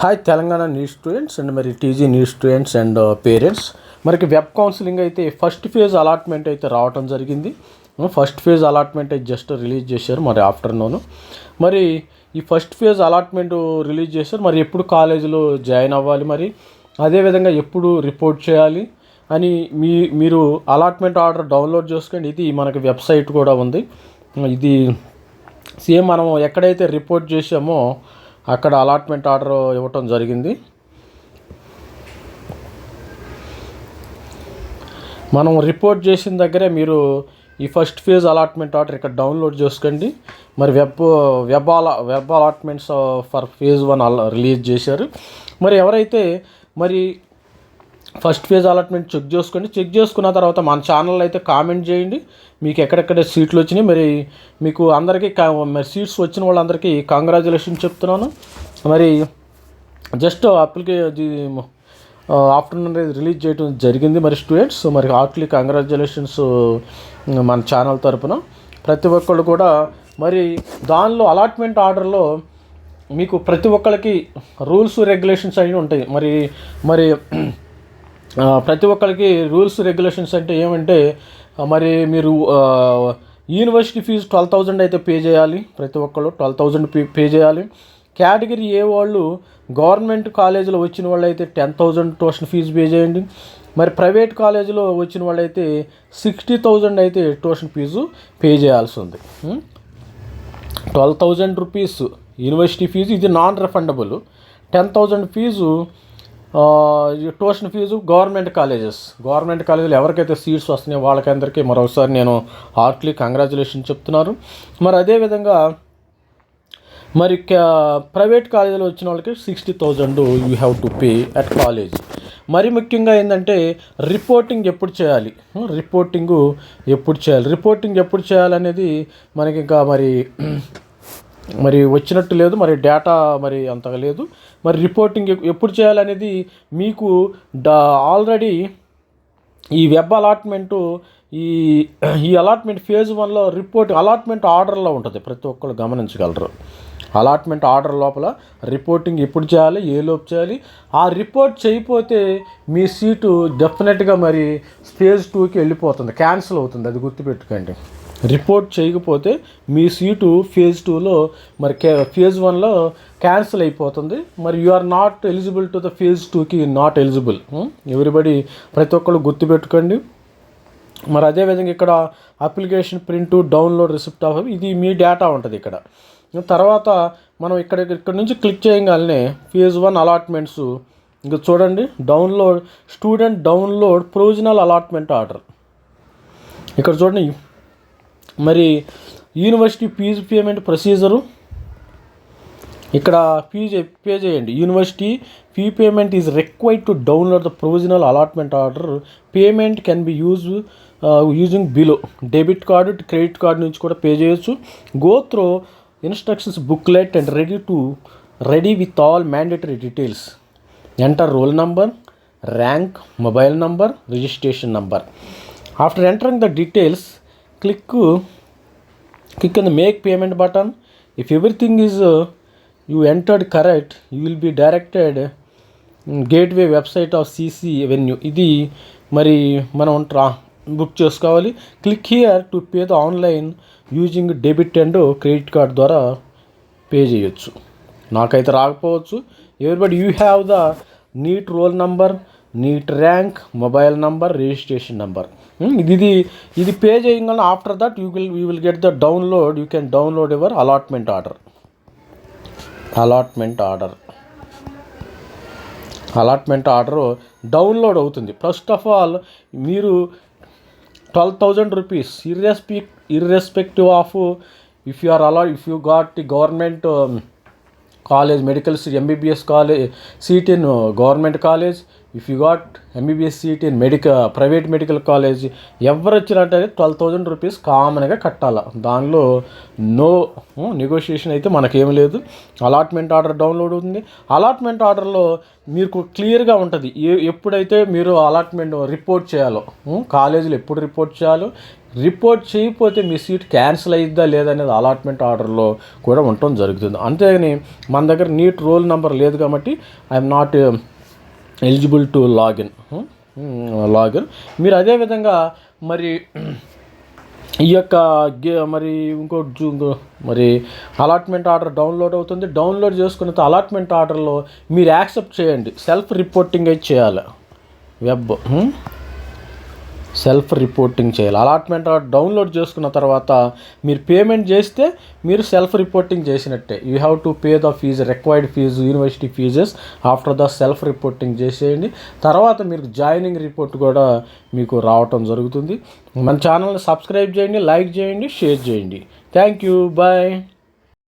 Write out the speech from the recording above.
Hi Telangana news students and మరి TG news students and parents మరికి web counselling అయితే first phase allotment అయితే రావటం జరిగింది. ఫస్ట్ ఫేజ్ అలాట్మెంట్ అయితే జస్ట్ రిలీజ్ చేశారు మరి ఆఫ్టర్నూన్ మరి ఈ ఫస్ట్ ఫేజ్ అలాట్మెంట్ రిలీజ్ చేశారు. మరి ఎప్పుడు కాలేజీలో జాయిన్ అవ్వాలి మరి? అదేవిధంగా ఎప్పుడు రిపోర్ట్ చేయాలి? అని మీ మీరు అలాట్మెంట్ ఆర్డర్ డౌన్లోడ్ చేసుకోండి. ఇది మనకి వెబ్సైట్ కూడా ఉంది. ఇది సేమ్ మనం ఎక్కడైతే రిపోర్ట్ చేసామో అక్కడ అలాట్మెంట్ ఆర్డర్ ఇవ్వటం జరిగింది. మనం రిపోర్ట్ చేసిన దగ్గరే మీరు ఈ ఫస్ట్ ఫేజ్ అలాట్మెంట్ ఆర్డర్ ఇక్కడ డౌన్లోడ్ చేసుకోండి. మరి వెబ్ వెబ్ అలా web allotments for phase one అలా రిలీజ్ చేశారు. మరి ఎవరైతే మరి ఫస్ట్ ఫేజ్ అలాట్మెంట్ చెక్ చేసుకోండి. చెక్ చేసుకున్న తర్వాత మన ఛానల్ అయితే కామెంట్ చేయండి. మీకు ఎక్కడెక్కడ సీట్లు వచ్చినాయి. మరి మీకు అందరికీ కా- మరి సీట్స్ వచ్చిన వాళ్ళందరికీ కంగ్రాచులేషన్ చెప్తున్నాను. మరి జస్ట్ అప్లికే ఆఫ్టర్నూన్ రిలీజ్ చేయడం జరిగింది. మరి స్టూడెంట్స్ మరి హార్ట్లీ కంగ్రాచులేషన్స్ మన ఛానల్ తరపున. ప్రతి ఒక్కళ్ళు కూడా మరి దానిలో అలాట్మెంట్ ఆర్డర్లో మీకు ప్రతి ఒక్కరికి రూల్స్ రెగ్యులేషన్స్ అవి ఉంటాయి. మరి మరి ప్రతి ఒక్కరికి రూల్స్ రెగ్యులేషన్స్ అంటే ఏమంటే మరి మీరు యూనివర్సిటీ ఫీజు ట్వెల్వ్ థౌజండ్ అయితే పే చేయాలి. ప్రతి ఒక్కళ్ళు ట్వెల్వ్ థౌజండ్ పే పే చేయాలి. కేటగిరీ ఏ వాళ్ళు గవర్నమెంట్ కాలేజీలో వచ్చిన వాళ్ళు అయితే ten thousand tuition fees pay చేయండి. మరి ప్రైవేట్ కాలేజీలో వచ్చిన వాళ్ళైతే సిక్స్టీ థౌజండ్ అయితే ట్యూషన్ ఫీజు పే చేయాల్సి ఉంది. Twelve thousand rupees university fees ఇది non refundable ten thousand fees tuition fees government colleges. Government కాలేజీలు ఎవరికైతే సీట్స్ వస్తున్నాయో వాళ్ళకందరికీ మరొకసారి నేను హార్ట్లీ కంగ్రాచులేషన్ చెప్తున్నారు మరి అదేవిధంగా మరి ప్రైవేట్ కాలేజీలో వచ్చిన వాళ్ళకి sixty thousand you have to pay at college. మరి ముఖ్యంగా ఏంటంటే రిపోర్టింగ్ ఎప్పుడు చేయాలి? రిపోర్టింగ్ ఎప్పుడు చేయాలి? రిపోర్టింగ్ ఎప్పుడు చేయాలనేది మనకి ఇంకా మరి మరి వచ్చినట్టు లేదు మరి డేటా మరి అంతగా లేదు. మరి రిపోర్టింగ్ ఎప్పుడు చేయాలనేది మీకు ఆల్రెడీ ఈ వెబ్ అలాట్మెంటు ఈ ఈ అలాట్మెంట్ ఫేజ్ వన్లో రిపోర్ట్ అలాట్మెంట్ ఆర్డర్లో ఉంటుంది. ప్రతి ఒక్కరు గమనించగలరు. అలాట్మెంట్ ఆర్డర్ లోపల రిపోర్టింగ్ ఎప్పుడు చేయాలి ఏ లోపు చేయాలి? ఆ రిపోర్ట్ చేయకపోతే మీ సీటు డెఫినెట్గా మరి ఫేజ్ టూకి వెళ్ళిపోతుంది క్యాన్సిల్ అవుతుంది. అది గుర్తుపెట్టుకోండి. రిపోర్ట్ చేయకపోతే మీ సీటు ఫేజ్ టూలో మరి కే ఫేజ్ వన్లో క్యాన్సిల్ అయిపోతుంది. మరి you are not eligible to the phase టూకి నాట్ ఎలిజిబుల్ ఎవరిబడి ప్రతి ఒక్కరు గుర్తుపెట్టుకోండి. మరి అదేవిధంగా ఇక్కడ application print download receipt of ఇది మీ డేటా ఉంటుంది ఇక్కడ. Hmm? తర్వాత మనం ఇక్కడ ఇక్కడ నుంచి క్లిక్ చేయగానే ఫేజ్ వన్ అలాట్మెంట్స్ ఇంకా చూడండి download student download provisional allotment order ఇక్కడ చూడండి మరి యూనివర్సిటీ ఫీజు పేమెంట్ ప్రొసీజరు. ఇక్కడ ఫీజు పే చేయండి. University fee payment is required to download the provisional allotment order. Payment can be use using below. Debit card credit card నుంచి కూడా pay చేయొచ్చు. Go through instructions booklet and ready to ready with all mandatory details. Enter roll number rank mobile number registration number. After entering the details click click on make payment button if everything everything you entered correct you correct you directed gateway website of CC avenue ఇది మరి మనం ట్రా book చేసుకోవాలి. Click here to pay the online using debit and credit card ద్వారా pay చేయొచ్చు. నాకైతే రాకపోవచ్చు. Everybody you have the NEET roll number NEET rank mobile number registration number ఇది ఇది ఇది పే చేయగానే after that you will you will get the download you can download your allotment order allotment order allotment order download అవుతుంది. First of all మీరు twelve thousand rupees irrespective irrespective of if you are అలా if you got the government college medical MBBS college seat in government college if you got MBBS seat in medical private medical college ఎవరు వచ్చినట్టే twelve thousand rupees కామన్గా కట్టాల. దానిలో no negotiation hmm, అయితే మనకేం లేదు. Allotment order download ఉంది allotment ఆర్డర్లో మీకు క్లియర్గా ఉంటుంది. ఏ ఎప్పుడైతే మీరు అలాట్మెంట్ రిపోర్ట్ చేయాలో hmm, కాలేజీలో ఎప్పుడు రిపోర్ట్ చేయాలో రిపోర్ట్ చేయకపోతే మీ సీట్ క్యాన్సిల్ అయ్యిద్దా లేదనేది అలాట్మెంట్ ఆర్డర్లో కూడా ఉండటం జరుగుతుంది. అంతేగాని మన దగ్గర నీట్ రోల్ నెంబర్ లేదు కాబట్టి I'm not eligible to login login మీరు అదేవిధంగా మరి ఈ యొక్క గే మరి ఇంకో ఇంకో మరి అలాట్మెంట్ ఆర్డర్ డౌన్లోడ్ అవుతుంది. డౌన్లోడ్ చేసుకున్న అలాట్మెంట్ ఆర్డర్లో మీరు యాక్సెప్ట్ చేయండి. సెల్ఫ్ రిపోర్టింగ్ అయితే చేయాలి. వెబ్. Hmm? సెల్ఫ్ రిపోర్టింగ్ చేయాలి. అలాట్మెంట్ డౌన్లోడ్ చేసుకున్న తర్వాత మీరు పేమెంట్ చేస్తే మీరు సెల్ఫ్ రిపోర్టింగ్ చేసినట్టే. You have to pay the fees required fees university fees after the self reporting చేసేయండి. తర్వాత మీరు జాయినింగ్ రిపోర్ట్ కూడా మీకు రావటం జరుగుతుంది. మన ఛానల్ని సబ్స్క్రైబ్ చేయండి లైక్ చేయండి షేర్ చేయండి. Thank you bye